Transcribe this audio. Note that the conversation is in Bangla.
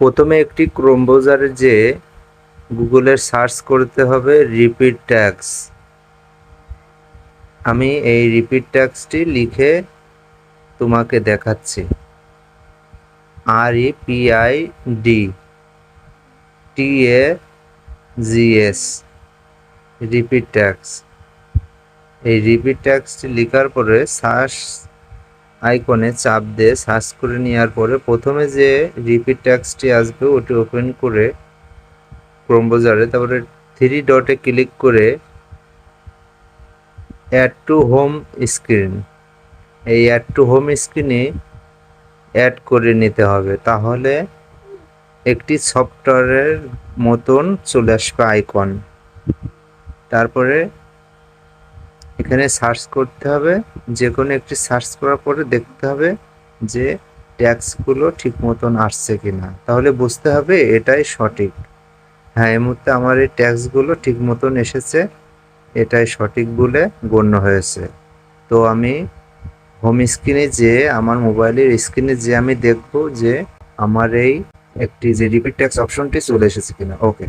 প্রথমে একটি ক্রোম যে গুগলের সার্চ করতে হবে রিপিট ট্যাক্স আমি এই রিপিট ট্যাক্সটি লিখে তোমাকে দেখাচ্ছি। আর E P I D T A G S repeat text এই রিপিট ট্যাক্সটি লেখার পরে সার্চ আইকনে চাপ দিয়ে সার্চ করে নেওয়ার পরে প্রথমে যে রিপিট ট্যাক্সটি আসবে ওটি ওপেন করে ক্রোম ব্রাউজারে তারপরে থ্রি ডটে ক্লিক করে অ্যাড টু হোম স্ক্রিন এই অ্যাড টু হোম স্ক্রিনে অ্যাড করে নিতে হবে, তাহলে একটি সফটওয়্যারের মতন চলে আসবে আইকন তারপরে এখানে সার্চ করতে হবে, যে কোনো একটি সার্চ করার পরে দেখতে হবে যে ট্যাক্সগুলো ঠিক মতন আসছে কি না তাহলে বুঝতে হবে এটাই সঠিক। হ্যাঁ এই মুহূর্তে আমার এই ট্যাক্সগুলো ঠিক মতন এসেছে, এটাই সঠিক বলে গণ্য হয়েছে। তো আমি হোম স্ক্রিনে যে আমার মোবাইলের স্ক্রিনে যে আমি দেখব যে আমার এই একটি যে রিপিট ট্যাক্স অপশনটি চলে এসেছে কিনা। ওকে